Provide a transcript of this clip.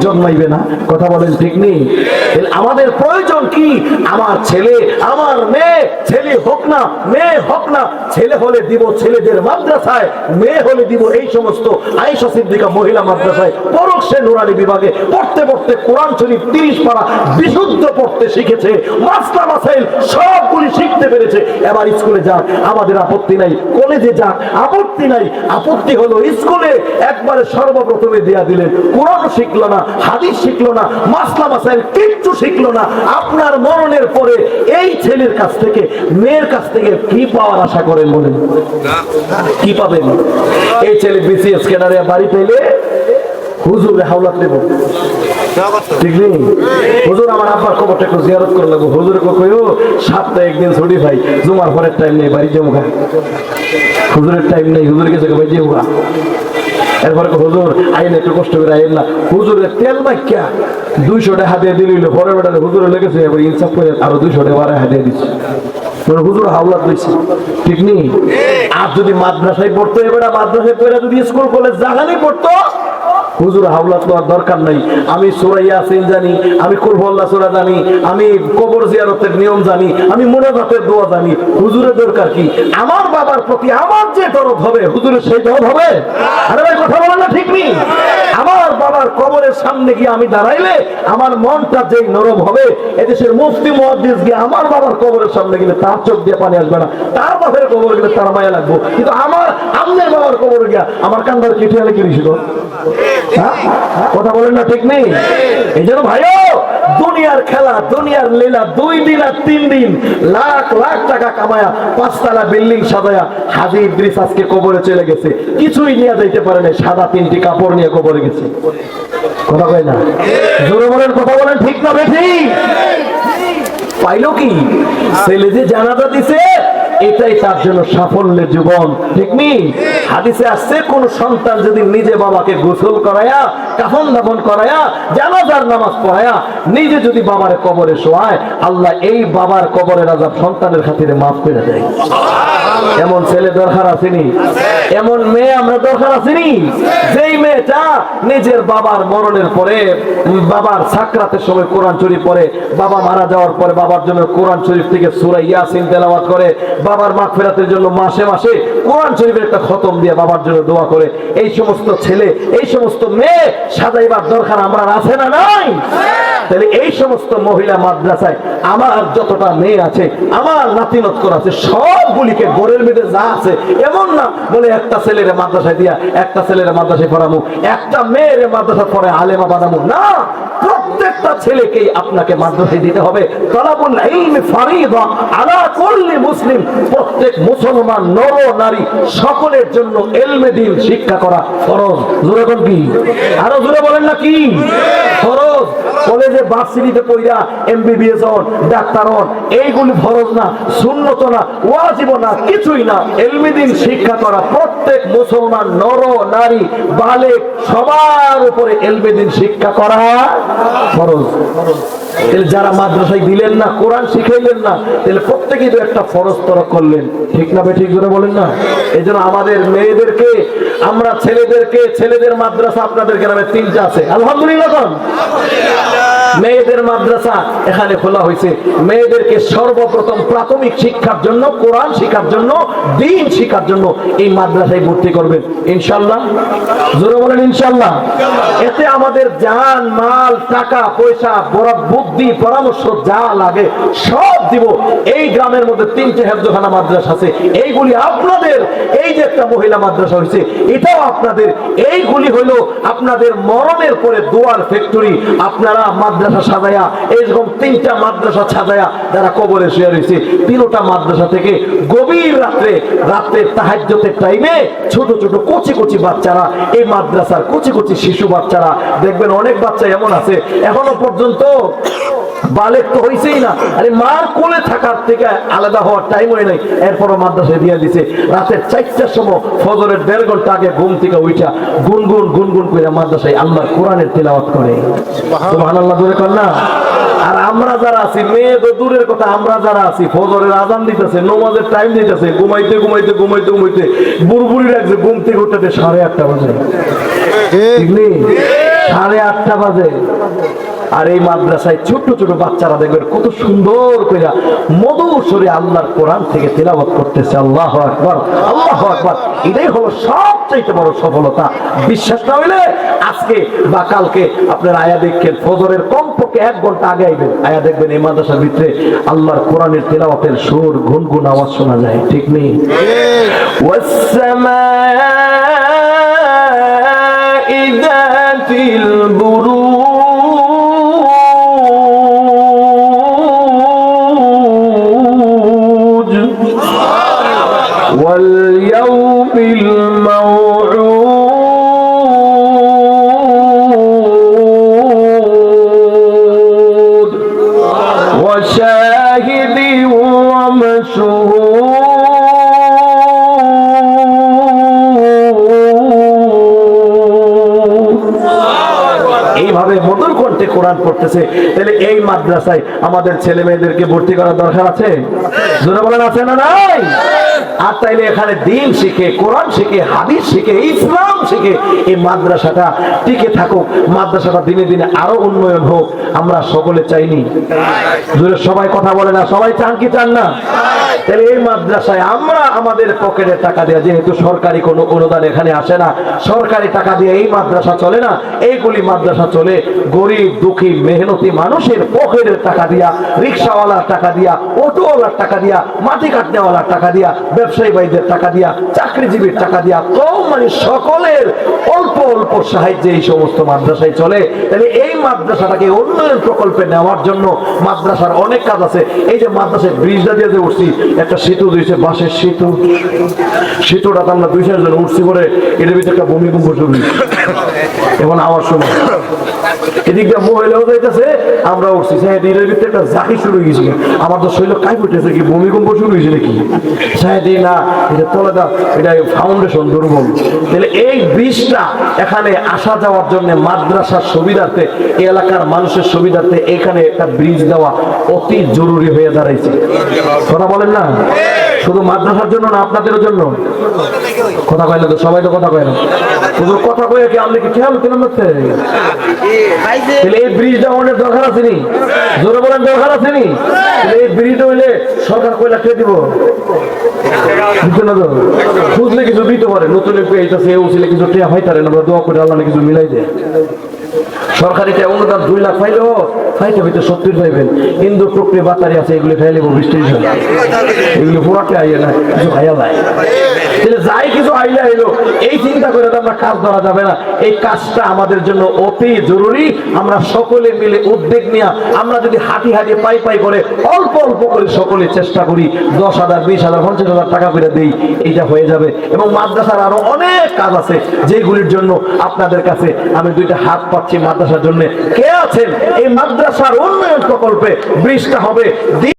জন্মাইবে না। কথা বলেন ঠিক নেই? আমাদের প্রয়োজন কি? আমার ছেলে, আমার মেয়ে, ছেলে হোক না, মেয়ে হোক না, ছেলে হলে দিব ছেলেদের মাদ্রাসায়, মেয়ে হলে দিব এই সমস্ত আয়েশা সিদ্দিকা মহিলা মাদ্রাসায়। পরক সে নুরানি বিভাগে পড়তে পড়তে কোরআন শরীফ তিরিশ পারা বিশুদ্ধ পড়তে শিখেছে মাসলা মাসাইল সবগুলি শিখতে পেরেছে। এবার স্কুলে যাক, আমাদের আপত্তি নাই, কলেজে যাক, আপত্তি নাই। আপত্তি হলো স্কুলে একবারে সর্বপ্রথমে দেয়া দিলেন। কোরআন শিখলো না, হাদিস শিখলো না মাসলা মাসাইল কিচ্ছু শিখলো না। আপনার মরণের পরে এই ছেলের কাছ থেকে, মেয়ের কাছ থেকে কি পাওয়ার আশা করেন বলেন? কি পাবেন? এই ছেলে বিসিএস কেনারে বাড়ি পেলে হুজুরে হাওলাত নেব। ঠিক হুজুর, আমার খবরটা একটু করে একদিন ভাই জুমার পরের টাইম নেই, বাড়ি। হুজুরের টাইম নেই ভাই। এরপরে হুজুর, আইন একটু কষ্ট করে আইন না। হুজুরের তেল মাইকা দুইশো টাকা দিয়ে দিল। পরে বেটারে হুজুরে লেগেছে এবার ইনসাফ করে আরও দুইশো টাকা বাড়ায় হাতিয়ে দিচ্ছে হুজুর হাওলা দিয়েছে ঠিক নেই? আর যদি মাদ্রাসায় পড়তো, এবার মাদ্রাসায় পড়ে যদি স্কুল, কলেজ, জাগানি পড়তো হুজুর হাওলাত নেওয়ার দরকার নাই। আমি সুরাইয়া সিন জানি, আমি কুরবল্লা সুরা জানি, আমি কবর জিয়ারতের নিয়ম জানি, আমি মুনাজাতের দোয়া জানি। হুজুরের দরকার কি? আমার বাবার প্রতি আমার যে দরদ হবে, হুজুরের সেই দরদ হবে? আরে ভাই, কথা বলেন না ঠিক নেই আমার বাবার কবরের সামনে গিয়ে আমি দাঁড়াইলে আমার মনটা যে নরম হবে, এদেশের মুফতি, মুহাদ্দিস গিয়ে আমার বাবার কবরের সামনে গেলে তার চোখ দিয়ে পানি আসবে না, তার বাপের কবর গেলে তার মায়া লাগবো। কিন্তু আমার আমনের বাবার কবর গিয়া আমার কান্দার চিঠি আলে কি ছিল? কথা বলেন না, ঠিক নেই? এই জন্য ভাইও, দুনিয়ার খেলা, দুনিয়ার লীলা, দুই দিন আর তিন দিন, লাখ লাখ টাকা কামায়া, পাঁচতলা বিল্ডিং সাজায়া হাজি ইদ্রিস আজকে কবরে চলে গেছে। কিছুই নিয়ে যাইতে পারে না সাদা তিনটি কাপড় নিয়ে কবরে গেছে। কথা কয় না? জোরে বলেন, কথা বলেন, ঠিক না বেঠি? পাইলো কি? ছেলে যে জানাজা দিছে এটাই তার জন্য সাফল্যের জীবন, ঠিক নেই হাদিসে আসছে, কোন সন্তান যদি নিজে বাবাকে গোসল করায়া কাফন দাফন করায়া জানাজার নামাজ পড়ায়া নিজে যদি বাবার কবরে শোয়ায় আল্লাহ এই বাবার কবরের আজাব সন্তানের খাতিরে মাফ করে দেয়। এমন ছেলে দরকার আসেনি? এমন মেয়ে আমরা দরকার আসেনি? যেই মেয়েটা নিজের বাবার মরণের পরে বাবার সাকরাতের সময় কোরআন শরীফ পড়ে বাবা মারা যাওয়ার পরে বাবার জন্য কোরআন শরীফ থেকে সূরা ইয়াসিন তেলাওয়াত করে বাবার মাগফিরাতের জন্য মাসে মাসে কোরআন শরীফের একটা খতম দিয়ে বাবার জন্য দোয়া করে এই সমস্ত ছেলে এই সমস্ত মেয়ে সাজাইবার দরকার আমরা আছে না নাই? তাহলে এই সমস্ত মহিলা মাদ্রাসায় আমার যতটা মেয়ে আছে, আমার নাতিনত করা আছে, সবগুলিকে গোরের মেয়েদের যা আছে, এমন না বলে একটা ছেলের মাদ্রাসায় দিয়া, একটা ছেলের মাদ্রাসায় পড়ামু, একটা মেয়ের মাদ্রাসা পড়ে আলেমা বানামু। না, প্রত্যেকটা ছেলেকেই আপনাকে মাদ্রাসায় দিতে হবে। তলাবুল ইলমি ফারিদা আলা কুল্লি মুসলিম। প্রত্যেক মুসলমান নর নারী সকলের জন্য এলমে দিন শিক্ষা করা ফরজ। জোরে কি? আরও জোরে বলেন না কি? ফরজ। কলেজে ভার্সিটিতে পড়িয়া এমবিবিএস হন, ডাক্তার হন, এইগুলি ফরজ না শূন্যত না, ওয়াজিব না, কিছুই না। এলমে দিন শিক্ষা করা, প্রত্যেক মুসলমান, নর, নারী, বালেক, সবার উপরে এলমে দিন শিক্ষা করা ফরজ। তাহলে যারা মাদ্রাসায় দিলেন না, কোরআন শিখাইলেন না, তাহলে প্রত্যেকেই তো একটা ফরজ তরক করলেন। ঠিক না ঠিক করে বলেন না? এই জন্য আমাদের মেয়েদেরকে, আমরা ছেলেদেরকে, ছেলেদের মাদ্রাসা আপনাদের গ্রামে তিনটা আছে। আলহামদুলিল্লাহ? মেয়েদের মাদ্রাসা এখানে খোলা হয়েছে। মেয়েদেরকে সর্বপ্রথম প্রাথমিক শিক্ষার জন্য, কোরআন শিক্ষার জন্য, দিন শিক্ষার জন্য এই মাদ্রাসায় ভর্তি করবেন। ইনশাল্লাহ? জোরে বলেন, ইনশাল্লাহ। এতে আমাদের জান, মাল, টাকা, পয়সা বুদ্ধি, পরামর্শ যা লাগে সব দিব। এই গ্রামের মধ্যে তিনটে হেফজখানা মাদ্রাসা আছে। এইগুলি আপনাদের, এই যে একটা মহিলা মাদ্রাসা হয়েছে, এটাও আপনাদের। এইগুলি হলো আপনাদের মরণের পরে দোয়ার ফ্যাক্টরি আপনারা মাদ্রাসা সাজায়া এইরকম তিনটা মাদ্রাসা সাজায়া যারা কবরে শুয়ে রয়েছে, তিনোটা মাদ্রাসা থেকে গভীর রাত্রে রাত্রের তাহাজ্যতের টাইমে ছোট ছোট কচি কচি বাচ্চারা, এই মাদ্রাসার কচি কচি শিশু বাচ্চারা, দেখবেন অনেক বাচ্চা এমন আছে, এখনও পর্যন্ত বালেক তো হইছেই না। আরে মার কোলে থাকার থেকে আলাদা হওয়ার টাইম হয় নাই। এরপরও মাদ্রাসায় দিয়ে দিছে। রাতের চারটার সময় ফজরের দেড় ঘণ্টা আগে ঘুম থেকে উঠা গুনগুন গুনগুন করে মাদ্রাসায় আল্লাহ কোরআনের তেলাওয়াত করে। সুবহানাল্লাহ। জোরে কর না? আর আমরা যারা আছি মেয়ে তো দূরের কথা আমরা যারা আছি ফজরের আজান দিতেছে নমাজের টাইম দিতেছে ঘুমাইতে ঘুমাইতে ঘুমাইতে ঘুমাইতে বুড়বুড়ি লাগছে ঘুম থেকে উঠতে সাড়ে আটটা বাজে। ঠিক নেই? সাড়ে আটটা বাজে। আর এই মাদ্রাসায় ছোট ছোট বাচ্চারা দেখবেন কত সুন্দর করে মধুর সুরে আল্লাহর কোরআন থেকে তেলাওয়াত করতেছে আল্লাহ আকবার আল্লাহ আকবার এটাই হলো সবচাইতে বড় সফলতা বিশ্বাস না হইলে আজকে বা কালকে আপনার আয়া দেখেন ফজরের কমপক্ষে এক ঘন্টা আগে আইবেন আয়া দেখবেন এই মাদ্রাসার ভিতরে আল্লাহর কোরআনের তেলাওয়াতের সুর গুনগুন আওয়াজ শোনা যায় ঠিক নেই والسماء এইভাবে মধুর কণ্ঠে কোরআন পড়তেছে। তাহলে এই মাদ্রাসায় আমাদের ছেলে মেয়েদেরকে ভর্তি করার দরকার আছে? আছে না নাই? আর তাইলে এখানে দিন শিখে, কোরআন শিখে, হাদিস শিখে, ইসলাম শিখে এই মাদ্রাসাটা টিকে থাকুক, মাদ্রাসাটা দিনে দিনে আরও উন্নয়ন হোক, আমরা সকলে চাইনি। জোরে সবাই কথা বলে না, সবাই চান কি চান না? তাহলে এই মাদ্রাসায় আমরা আমাদের পকেটের টাকা দিয়ে, যেহেতু সরকারি কোনো অনুদান এখানে আসে না, সরকারি টাকা দিয়ে এই মাদ্রাসা চলে না, এইগুলি মাদ্রাসা চলে গরিব, দুঃখী, মেহনতি মানুষের পকেটের টাকা দিয়া, রিক্সাওয়ালার টাকা দিয়া, অটোওয়ালার টাকা দিয়া, মাটি কাটনেওয়ালার টাকা দিয়া ব্যবসায়ী ভাইদের টাকা দিয়া, চাকরিজীবীর টাকা দিয়া, কম মানে সকলের অল্প অল্প সাহায্যে এই সমস্ত মাদ্রাসায় চলে। তাহলে এই মাদ্রাসাটাকে উন্নয়ন প্রকল্পে নেওয়ার জন্য মাদ্রাসার অনেক কাজ আছে। এই যে মাদ্রাসায় ব্রিজটা দিয়ে যে উঠছি, একটা সেতু দিয়েছে, বাঁশের সেতু। সেতুটা তো আমরা দুই চারজন উঠছি করে এটার ভিতরে একটা ভূমিকম্প শুরু। এখন আমার সময়। এদিক দিয়ে মহিলাও যাইতেছে, আমরা উঠছি। সাহেব এর ভিতরে একটা জাকি শুরু হয়ে গেছে। আমার তো শৈল কাই উঠেছে কি, ভূমিকম্প শুরু হয়েছে নাকি? সাহেব না, এটা তলে দাও, এটা ফাউন্ডেশন দুর্বল। তাহলে এই ব্রিজটা এখানে আসা যাওয়ার জন্য মাদ্রাসার সুবিধার্থে, এলাকার মানুষের সুবিধার্থে এখানে একটা ব্রিজ দেওয়া অতি জরুরি হয়ে দাঁড়াইছে। কথা বলেন না? শুধু মাদ্রাসার জন্য না আপনাদের জন্য। কথা কয় না তো? সবাই তো কথা কয় না। শুধু কথা কয়ে কি আপনি কি খেয়াল কেন করতে তাহলে এই ব্রিজটা অনেক দরকার আছে নি? জোরে বলেন, দরকার আছে নি? এই ব্রিজটা হইলে সরকার কয়লা কে দিব? খুঁজলে কিছু দিতে পারে। নতুন একটু এইটাছে এ উচিলে কিছু টিয়া না, আমরা দোয়া করে আল্লাহ কিছু মিলাই দেয়। সরকারিতে অনুদান দুই লাখ পাইলেও হইতে পাইবেন। টুকরি বাতারি আছে, এগুলি খাইলে বৃষ্টি এগুলি আইয়ে না, কিছু খাইয়া যায় যাই কিছু আইলে আইলো, এই চিন্তা করে তো আমরা কাজ ধরা যাবে না। এই কাজটা আমাদের জন্য অতি জরুরি। আমরা সকলে মিলে উদ্বেগ নিয়ে, আমরা যদি হাঁটি হাঁটি পাই পাই করে অল্প অল্প করে সকলে চেষ্টা করি দশ হাজার, বিশ হাজার, পঞ্চাশ হাজার টাকা করে দেই, এইটা হয়ে যাবে। এবং মাদ্রাসার আরও অনেক কাজ আছে, যেগুলির জন্য আপনাদের কাছে আমি দুইটা হাত পাচ্ছি মাদ্রাসার জন্য। কে আছেন? এই মাদ্রাসার উন্নয়ন প্রকল্পে বৃষ্টি হবে